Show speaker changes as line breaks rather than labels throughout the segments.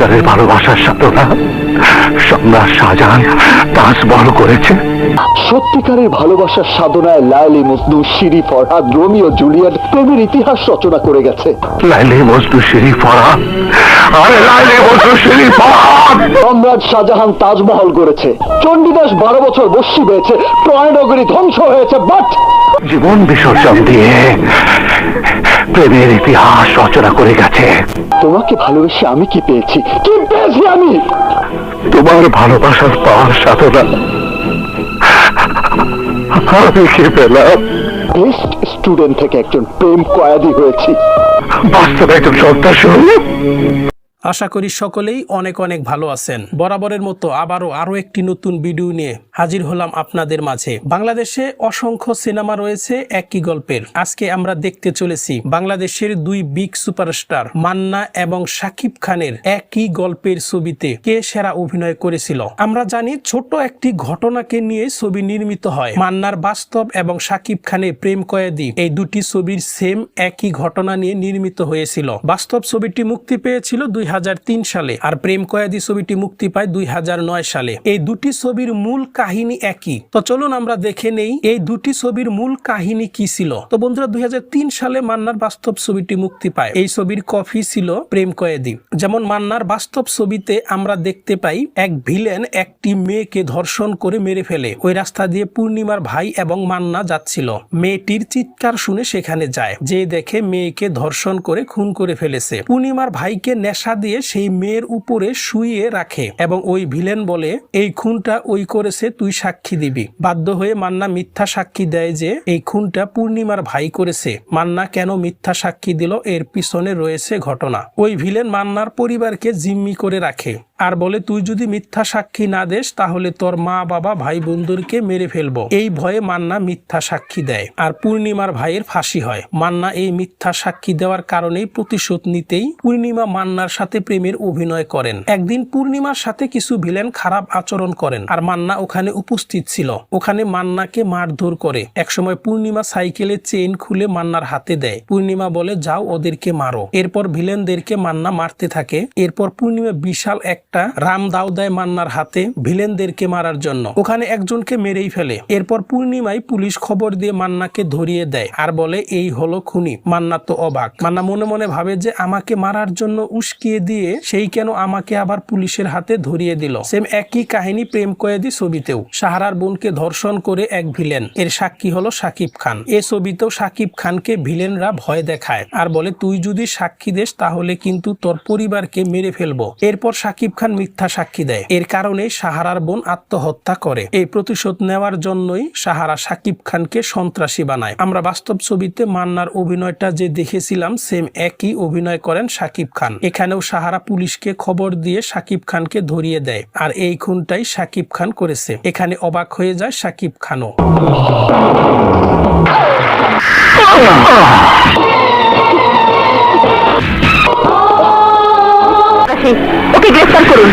সত্যিকারের ভালোবাসার সাধনা সম্রাট শাহজাহান তাজমহল করেছে।
সত্যিকারের ভালোবাসার সাধনায় লায়লি মজনু শিরি ফরহাদ রোমিও জুলিয়েট প্রেমের ইতিহাস রচনা করে গেছে।
লাইলে মজনু শরীফ ফরহাদ। আরে লাইলে মজনু শরীফ ফরহাদ!
সম্রাট শাহজাহান তাজমহল করেছে চণ্ডীদাস বারো বছর বস্যি পেয়েছে প্রয়নগরী ধ্বংস হয়েছে বাট
জীবন বিসর্জন দিয়ে প্রেমের ইতিহাস রচনা করে গেছে।
তোমাকে ভালোবেসে আমি কি পেয়েছি? কি পেয়েছি আমি?
তোমার ভালোবাসার পাওয়ার সাথে আমি কি পেলাম?
বেস্ট স্টুডেন্ট থেকে একজন প্রেম কয়াদি হয়েছি।
বাস্তবে একজন সন্ত্রাস
আশা করি সকলেই অনেক অনেক ভালো আছেন। বরাবরের মতো আবারও আরও একটি নতুন ভিডিও নিয়ে হাজির হলাম আপনাদের মাঝে। বাংলাদেশে অসংখ্য সিনেমা রয়েছে একই গল্পের। আজকে আমরা দেখতে চলেছি বাংলাদেশের দুই বিগ সুপারস্টার মান্না এবং শাকিব খানের একই গল্পের ছবিতে কে সেরা অভিনয় করেছিল। আমরা জানি ছোট একটি ঘটনাকে নিয়ে ছবি নির্মিত হয়। মান্নার বাস্তব এবং শাকিব খানের প্রেম কয়েদি এই দুটি ছবির সেম একই ঘটনা নিয়ে নির্মিত হয়েছিল। বাস্তব ছবিটি মুক্তি পেয়েছিল দুই সালে, আর প্রেম কয়েদি ছবিটি মুক্তি পায় দুই হাজার নয় সালে। এই দুটি ছবির মূল কাহিনী একই। তো চলুন আমরা দেখে নেই এই দুটি ছবির মূল কাহিনী কি ছিল। তো বন্ধুরা, দুই সালে মান্নার বাস্তব ছবিটি মুক্তি পায়। এই ছবির কফি ছিল প্রেম কয়েদি। যেমন মান্নার বাস্তব ছবিতে আমরা দেখতে পাই, এক ভিলেন একটি মেয়েকে ধর্ষণ করে মেরে ফেলে। ওই রাস্তা দিয়ে পূর্ণিমার ভাই এবং মান্না যাচ্ছিল। মেয়েটির চিৎকার শুনে সেখানে যায়। যে দেখে মেয়েকে ধর্ষণ করে খুন করে ফেলেছে। পূর্ণিমার ভাইকে নেশা দিয়ে সেই মেয়ের উপরে শুয়ে রাখে এবং ওই ভিলেন বলে, এই খুনটা ওই করেছে, তুই সাক্ষী দিবি। বাধ্য হয়ে মান্না মিথ্যা সাক্ষী দেয় যে, এই খুনটা পূর্ণিমার ভাই করেছে। মান্না কেন মিথ্যা সাক্ষী দিল? এর পিছনে রয়েছে ঘটনা। ওই ভিলেন মান্নার পরিবারকে জিম্মি করে রাখে। আর বলে, তুই যদি মিথ্যা সাক্ষী না দেস, তাহলে তোর মা, বাবা, ভাই বন্ধুরকে মেরে ফেলব। এই ভয়ে মান্না মিথ্যা সাক্ষী দেয়। আর পূর্ণিমার ভাইয়ের ফাঁসি হয়। মান্না এই মিথ্যা সাক্ষী দেওয়ার কারণেই প্রতিশোধ নিতেই পূর্ণিমা মান্নার সাথে প্রেমের অভিনয় করেন। একদিন পূর্ণিমার সাথে কিছু ভিলেন খারাপ আচরণ করেন আর মান্না ওখানে উপস্থিত ছিল। ওখানে মান্নাকে মারধর করে। একসময় পূর্ণিমা সাইকেলে চেইন খুলে মান্নার হাতে দেয়। পূর্ণিমা বলে, যাও, ওদেরকে মারো। এরপর ভিলেনদেরকে মান্না মারতে থাকে। এরপর পূর্ণিমা বিশাল একটা রাম দাও দেয় মান্নার হাতে ভিলেনদেরকে মারার জন্য। ওখানে একজনকে মেরেই ফেলে। এরপর পূর্ণিমায় পুলিশ খবর দিয়ে মান্নাকে ধরিয়ে দেয় আর বলে, এই হলো খুনি। মান্না তো অবাক। মান্না মনে মনে ভাবে যে, আমাকে মারার জন্য উস্কিয়ে দিয়ে সেই কেন আমাকে আবার পুলিশের হাতে ধরিয়ে দিল? সেম একই কাহিনী প্রেম কয়েদি ছবিতেও। সাহারার বোনকে ধর্ষণ করে এক ভিলেন। এর সাক্ষী হলো সাকিব খান। এ ছবিতেও সাকিব খানকে ভিলেনরা ভয় দেখায়। আর বলে, তুই যদি সাক্ষী দেস, তাহলে কিন্তু তোর পরিবারকে মেরে ফেলব। এরপর সাকিব খান মিথ্যা সাক্ষী দেয়। এর কারণে সাহারার বোন আত্মহত্যা করে। এই প্রতিশোধ নেওয়ার জন্যই সাহারা সাকিব খানকে সন্ত্রাসী বানায়। আমরা বাস্তব ছবিতে মান্নার অভিনয়টা যে দেখেছিলাম, সেম একই অভিনয় করেন সাকিব খান। এখানেও সাহারা পুলিশকে খবর দিয়ে সাকিব খানকে ধরিয়ে দেয়। আর এই খুনটাই সাকিব খান করেছে। এখানে অবাক হয়ে যায় সাকিব খানও।
ওকে গ্রেফতার করুন।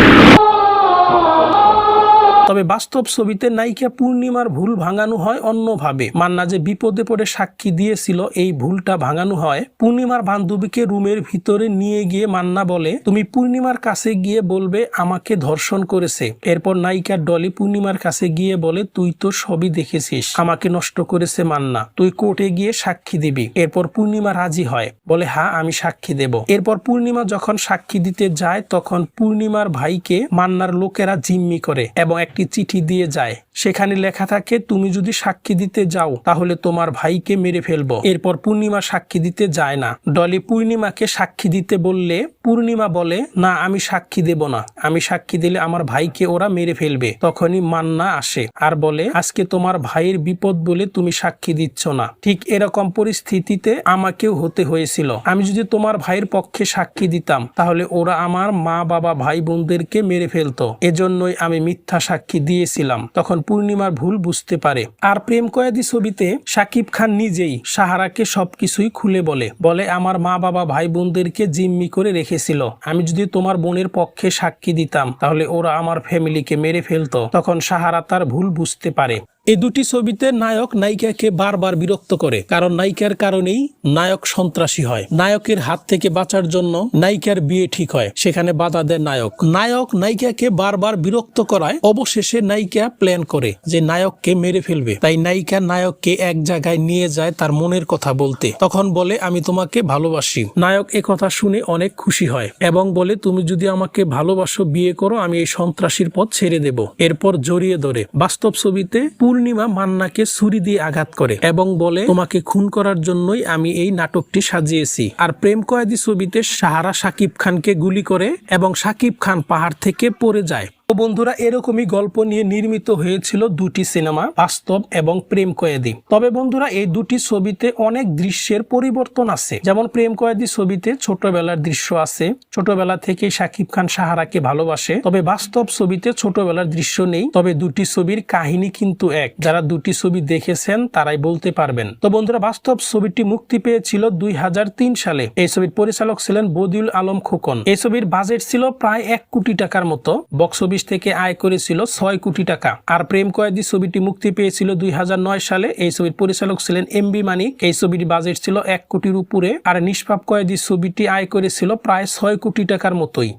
তবে বাস্তব ছবিতে নায়িকা পূর্ণিমার ভুল ভাঙানো হয় অন্যভাবে। মান্না যে বিপদে পড়ে সাক্ষী দিয়েছিল, এই ভুলটা ভাঙানো হয় পূর্ণিমার বান্ধবীকে রুমের ভিতরে নিয়ে গিয়ে মান্না বলে, তুমি পূর্ণিমার কাছে গিয়ে বলবে, আমাকে ধর্ষণ করেছে। এরপর নায়িকা ডলি পূর্ণিমার কাছে গিয়ে বলে, তুই তো সবই দেখেছিস, আমাকে নষ্ট করেছে মান্না, তুই কোর্টে গিয়ে সাক্ষী দিবি। এরপর পূর্ণিমা রাজি হয়, বলে হ্যাঁ আমি সাক্ষী দেব। এরপর পূর্ণিমা যখন সাক্ষী দিতে যায়, তখন পূর্ণিমার ভাইকে মান্নার লোকেরা জিম্মি করে এবং একটি চিঠি দিয়ে যায়। সেখানে লেখা থাকে, তুমি যদি সাক্ষী দিতে যাও, তাহলে তোমার ভাইকে মেরে ফেলব। এরপর পূর্ণিমা সাক্ষী দিতে যায় না। ডলি পূর্ণিমাকে সাক্ষী দিতে বললে, পূর্ণিমা বলে, না, আমি সাক্ষী দেব না। আমি সাক্ষী দিলে আমার ভাইকে ওরা মেরে ফেলবে। তখনই মান্না আসে আর বলে, আজকে তোমার ভাইয়ের বিপদ বলে তুমি সাক্ষী দিচ্ছ না। ঠিক এরকম পরিস্থিতিতে আমাকেও হতে হয়েছিল। আমি যদি তোমার ভাইয়ের পক্ষে সাক্ষী দিতাম, তাহলে ওরা আমার মা বাবা ভাই বোনদেরকে মেরে ফেলতো। এজন্যই আমি মিথ্যা সাক্ষী দিয়েছিলাম। তখন পূর্ণিমার ভুল বুঝতে পারে। আর প্রেম কয়েদি ছবিতে সাকিব খান নিজেই সাহারাকে সবকিছুই খুলে বলে। বলে, আমার মা বাবা ভাই বোনদেরকে জিম্মি করে রেখেছিল। আমি যদি তোমার বোনের পক্ষে সাক্ষী দিতাম, তাহলে ওরা আমার ফ্যামিলিকে মেরে ফেলতো। তখন সাহারা তার ভুল বুঝতে পারে। এই দুটি ছবিতে নায়ক নায়িকাকে বারবার বিরক্ত করে, কারণ নায়িকার কারণেই নায়ক সন্ত্রাসী হয়। নায়কের হাত থেকে বাঁচার জন্য নায়িকার বিয়ে ঠিক হয়, সেখানে বাধা দেয় নায়ক। নায়ক নায়িকাকে বারবার বিরক্ত করায়, অবশেষে নায়িকা প্ল্যান করে যে নায়ককে মেরে ফেলবে। তাই নায়িকা নায়ককে এক জায়গায় নিয়ে যায় তার মনের কথা বলতে। তখন বলে, আমি তোমাকে ভালোবাসি। নায়ক কথা শুনে অনেক খুশি হয় এবং বলে, তুমি যদি আমাকে ভালোবাসো, বিয়ে করো, আমি এই সন্ত্রাসীর পথ ছেড়ে দেব। এরপর জড়িয়ে ধরে। বাস্তব ছবিতে পূর্ণিমা মান্নাকে ছুরি দিয়ে আঘাত করে এবং বলে, তোমাকে খুন করার জন্যই আমি এই নাটকটি সাজিয়েছি। আর প্রেম কয়েদি ছবিতে সাহারা সাকিব খানকে গুলি করে এবং সাকিব খান পাহাড় থেকে পড়ে যায়। বন্ধুরা, এরকমই গল্প নিয়ে নির্মিত হয়েছিল দুটি সিনেমা, বাস্তব এবং প্রেম কয়েদি। তবে বন্ধুরা, এই দুটি ছবিতে অনেক দৃশ্যের পরিবর্তন আছে। যেমন প্রেম কয়েদি ছবিতে ছোটবেলার দৃশ্য আছে। ছোটবেলা থেকে শাকিব খান সাহারাকে ভালোবাসে। তবে বাস্তব ছবিতে ছোটবেলার দৃশ্য নেই। তবে দুটি ছবির কাহিনী কিন্তু এক। যারা দুটি ছবি দেখেছেন, তারাই বলতে পারবেন। তো বন্ধুরা, বাস্তব ছবিটি মুক্তি পেয়েছিল দুই হাজার তিন সালে। এই ছবির পরিচালক ছিলেন বদিউল আলম খোকন। এই ছবির বাজেট ছিল প্রায় এক কোটি টাকার মতো। বক্স অফিস থেকে আয় করেছিল ছয় কোটি টাকা। আর প্রেম কয়েদি ছবিটি মুক্তি পেয়েছিল দুই হাজার নয় সালে। এই ছবির পরিচালক ছিলেন এম বি মানিক। এই ছবির বাজেট ছিল এক কোটির উপরে। আর নিষ্পাপ কয়েদি ছবিটি আয় করেছিল প্রায় ছয় কোটি টাকার মতোই।